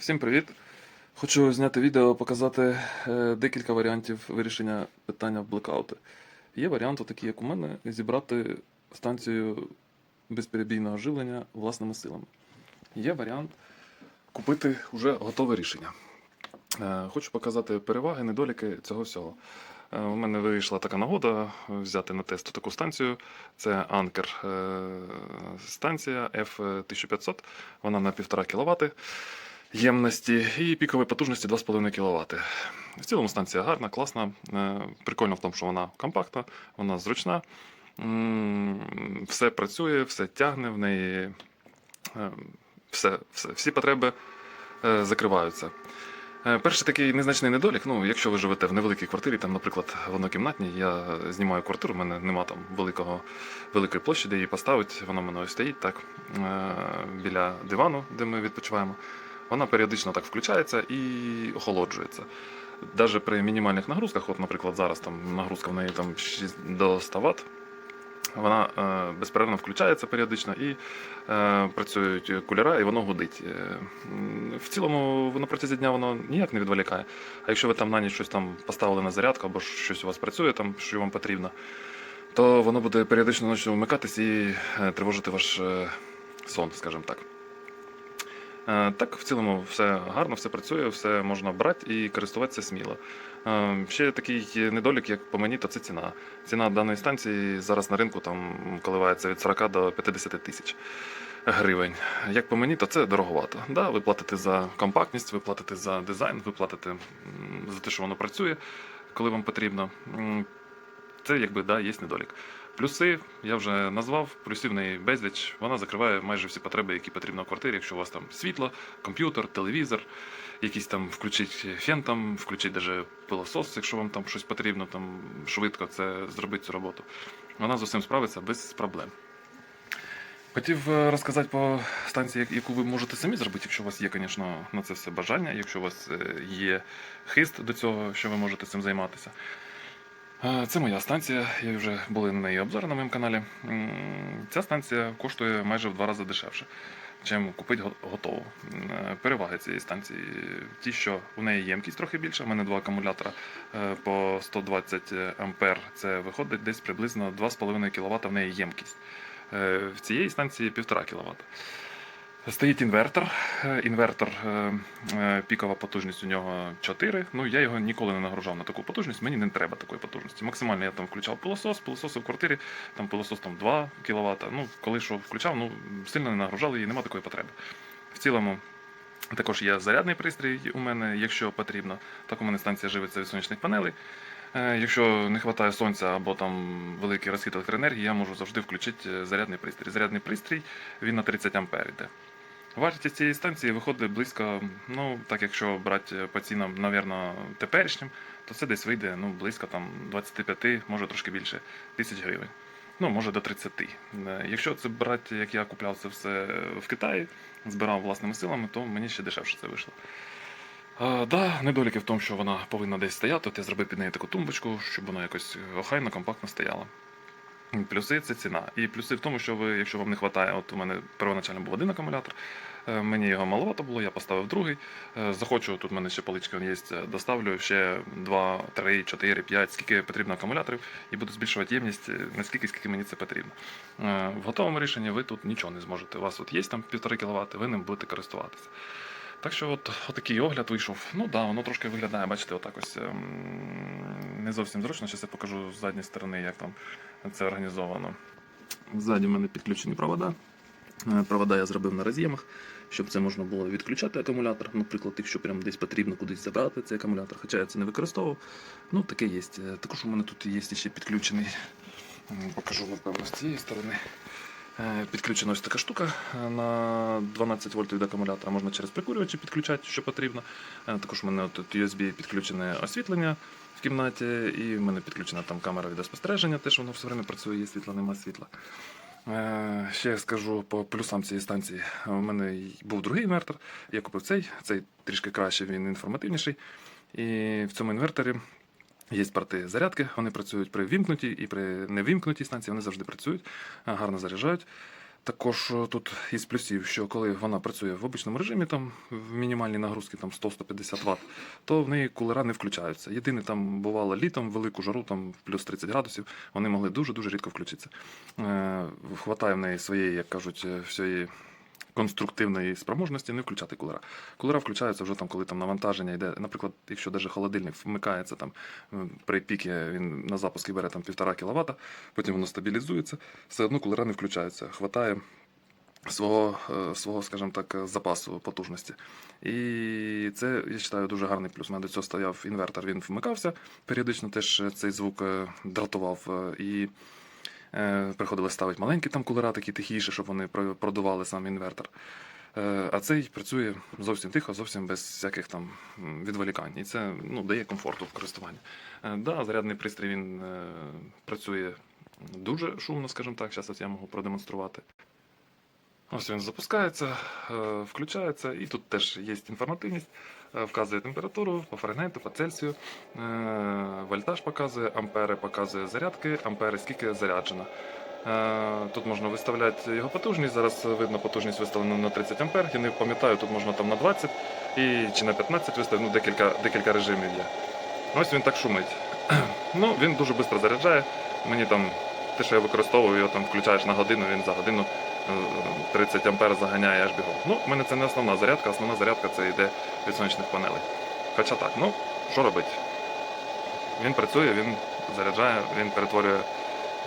Всім привіт! Хочу зняти відео, показати е, декілька варіантів вирішення питання в блекауту. Є варіант, такий, як у мене, зібрати станцію безперебійного живлення власними силами. Є варіант купити вже готове рішення. Е, Хочу показати переваги, недоліки цього всього. Е, У мене вийшла така нагода взяти на тест таку станцію. Це е, станція F1500. Вона на 1,5 кВт ємності і пікової потужності 2,5 кВт. В цілому станція гарна, класна. Е, Прикольно в тому, що вона компактна, вона зручна. Все працює, все тягне в неї. е, Все, все, всі потреби е, закриваються. Перший такий незначний недолік, ну, якщо ви живете в невеликій квартирі, там, наприклад, в однокімнатній, я знімаю квартиру, у мене нема там великого, великої площі, де її поставити, вона в мене ось стоїть так, біля дивану, де ми відпочиваємо. Вона періодично так включається і охолоджується. Навіть при мінімальних нагрузках, от, наприклад, зараз там нагрузка в неї там 6 до 100 Вт, вона е, безперервно включається періодично і е, працюють кулера, і воно гудить. Е, в цілому на протязі дня воно ніяк не відволікає. А якщо ви там на ніч щось там поставили на зарядку або щось у вас працює, там, що вам потрібно, то воно буде періодично вмикатись і е, тривожити ваш е, сон, скажімо так. Е, Так, в цілому все гарно, все працює, все можна брати і користуватися сміло. Е, Ще такий недолік, як по мені, то це ціна. Ціна даної станції зараз на ринку там коливається від 40 до 50 тисяч гривень. Як по мені, то це дороговато. Да, ви платите за компактність, ви платите за дизайн, ви платите за те, що воно працює, коли вам потрібно. Це якби да, є недолік. Плюси я вже назвав, плюсів в неї безліч. Вона закриває майже всі потреби, які потрібно в квартирі. Якщо у вас там світло, комп'ютер, телевізор, якийсь там включить фен, там, включить даже пилосос, якщо вам там щось потрібно, там швидко це зробити цю роботу. Вона з усім справиться без проблем. Хотів е, розказати по станції, яку ви можете самі зробити, якщо у вас є, звісно, на це все бажання, якщо у вас е, є хист до цього, що ви можете цим займатися. Це моя станція, я вже були на неї обзори на моєму каналі. Ця станція коштує майже в два рази дешевше, чим купити готову. Е, Переваги цієї станції ті, що у неї ємкість трохи більша. У мене два акумулятора е, по 120 ампер. Це виходить десь приблизно 2,5 кВт в неї ємкість. Е, В цієї станції 1,5 кВт. Стоїть інвертор. Е, Інвертор е, е, пікова потужність у нього 4. Ну я його ніколи не нагружав на таку потужність. Мені не треба такої потужності. Максимально я там включав пилосос, пилососи в квартирі, там пилосос там 2 кВт. Ну, коли що включав, ну сильно не нагружав її, нема такої потреби. В цілому. Також є зарядний пристрій у мене, якщо потрібно. Так у мене станція живиться від сонячних панелей. Якщо не вистачає сонця або там великий розхід електроенергії, я можу завжди включити зарядний пристрій. Зарядний пристрій він на 30 ампер йде. Вартість цієї станції виходить близько, ну так якщо брати по цінам, навірно, теперішнім, то це десь вийде ну, близько там 25, може трошки більше тисяч гривень. Ну, може до 30. Е, Якщо це брати, як я купляв це все в Китаї, збирав власними силами, то мені ще дешевше це вийшло. А, да, недоліки в тому, що вона повинна десь стояти. От я зробив під неї таку тумбочку, щоб вона якось охайно, компактно стояла. Плюси це ціна. І плюси в тому, що ви, якщо вам не вистачає, от у мене первоначально був один акумулятор, е, мені його маловато було, я поставив другий. Е, Захочу, тут в мене ще поличка є, е, доставлю ще 2, 3, 4, 5, скільки потрібно акумуляторів, і буду збільшувати ємність наскільки, скільки мені це потрібно. В готовому рішенні ви тут нічого не зможете. У вас от є там 1,5 кВт, ви ним будете користуватися. Так що от, отакий огляд вийшов. Ну да, воно трошки виглядає, бачите, отак ось ем, не зовсім зручно. Зараз я покажу з задньої сторони, як там це організовано. Ззаді в мене підключені провода. Е, Провода я зробив на роз'ємах, щоб це можна було відключати акумулятор. Наприклад, якщо прям десь потрібно кудись забрати цей акумулятор, хоча я це не використовував. Ну, таке є. Е, Також у мене тут є ще підключений. Покажу, напевно, з цієї сторони. Е, Підключена ось така штука е, на 12 вольт від акумулятора. Можна через прикурювачі підключати, що потрібно. Е, Також у мене тут USB підключене освітлення в кімнаті, і в мене підключена там камера відеоспостереження, теж воно все время працює, є світла, нема світла. Ще я скажу по плюсам цієї станції. У мене був другий інвертор, я купив цей, цей трішки краще, він інформативніший. І в цьому інверторі Є порти зарядки, вони працюють при вімкнутій і при невімкнутій станції, вони завжди працюють, гарно заряджають. Також е, тут із плюсів, що коли вона працює в обичному режимі, там в мінімальній нагрузці там 100-150 Вт, то в неї кулера не включаються. Єдине, там бувало літом, велику жару, там плюс 30 градусів, вони могли дуже-дуже рідко включитися. Е, хватає в неї своєї, як кажуть, е, всієї конструктивної спроможності не включати кулера. Кулера включаються вже там, коли там навантаження йде. Наприклад, якщо навіть холодильник вмикається там при пікі, він на запуск бере там 1,5 кВт, потім воно стабілізується, все одно кулера не включаються. Хватає свого, е, свого, скажімо так, е, запасу потужності. І це, я вважаю, дуже гарний плюс. У мене до цього стояв інвертор, він вмикався, періодично теж цей звук е, дратував. е, І е, приходилось ставити маленькі там кулера, такі тихіші, щоб вони про- продували сам інвертор. Е, А цей працює зовсім тихо, зовсім без всяких там відволікань. І це ну, дає комфорту в користуванні. Е, Да, зарядний пристрій він працює дуже шумно, скажімо так. Зараз я можу продемонструвати. Ось він запускається, включається, і тут теж є інформативність. Е, Вказує температуру по Фаренгейту, по Цельсію, е, вольтаж показує, ампери показує зарядки, ампери скільки заряджено. Е, Тут можна виставляти його потужність. Зараз видно потужність виставлена на 30 ампер. Я не пам'ятаю, тут можна там на 20 і, чи на 15 виставити, ну декілька, декілька режимів є. Ось він так шумить. Ну, він дуже швидко заряджає. Мені там те, що я використовую, його там включаєш на годину, він за годину 30 ампер заганяє аж бігом. Ну, в мене це не основна зарядка, основна зарядка це йде від сонячних панелей. Хоча так, ну, що робити? Він працює, він заряджає, він перетворює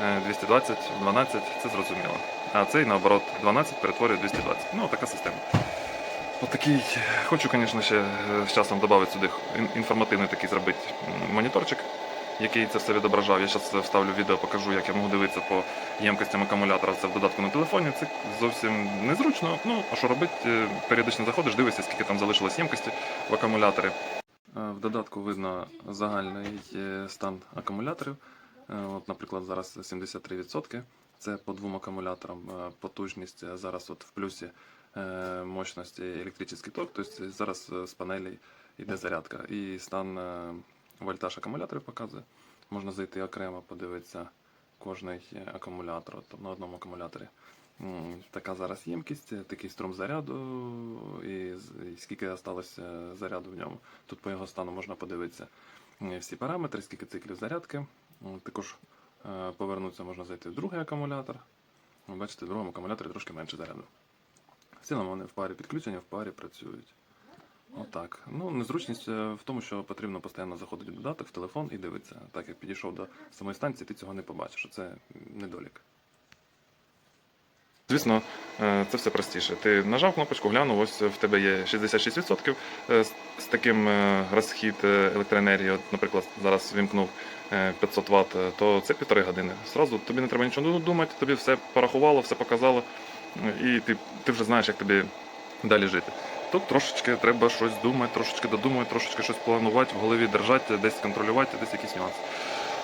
е, 220 в 12, це зрозуміло. А цей, наоборот, 12 перетворює 220. Ну, така система. Отакий, хочу, звісно, ще е, з часом додати сюди інформативний такий зробити моніторчик, який це все відображав. Я зараз вставлю відео, покажу, як я можу дивитися по ємкостям акумулятора. Це в додатку на телефоні. Це зовсім незручно. Ну, а що робити? Е, Періодично заходиш, дивишся, скільки там залишилось ємкості в акумуляторі. Е, В додатку видно загальний е, стан акумуляторів. От, наприклад, зараз 73%. Це по двом акумуляторам. Потужність зараз от в плюсі мощності електричний ток. Тобто зараз з панелей йде зарядка. І стан вольтаж акумуляторів показує. Можна зайти окремо, подивитися кожний е, акумулятор от, на одному акумуляторі. Така зараз ємкість, е, такий струм заряду і, і скільки залишилося заряду в ньому. Тут по його стану можна подивитися е, всі параметри, скільки циклів зарядки. Також е, повернутися можна зайти в другий акумулятор. Бачите, в другому акумуляторі трошки менше заряду. В цілому вони в парі підключення, в парі працюють. Отак. Ну, незручність е, в тому, що потрібно постійно заходити в додаток, в телефон і дивитися. Так як підійшов до самої станції, ти цього не побачиш. Це недолік. Звісно, е, це все простіше. Ти нажав кнопочку, глянув, ось в тебе є 66% е, з таким розхід електроенергії. От, наприклад, зараз вімкнув е, 500 Вт, то це півтори години. Зразу тобі не треба нічого думати, тобі все порахувало, все показало, і ти, ти вже знаєш, як тобі далі жити. Тут трошечки треба щось думати, трошечки додумати, трошечки щось планувати, в голові держати, десь контролювати, десь якісь нюанси.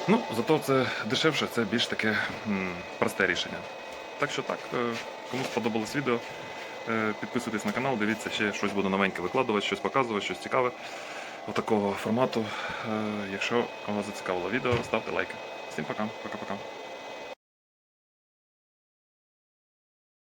Ну, зато це дешевше, це більш таке м, просте рішення. Так що так, е, кому сподобалось відео, е, підписуйтесь на канал, дивіться, ще щось буду новеньке викладувати, щось показувати, щось цікаве отакого формату. Е, Якщо вас зацікавило відео, ставте лайки. Всім пока, пока-пока.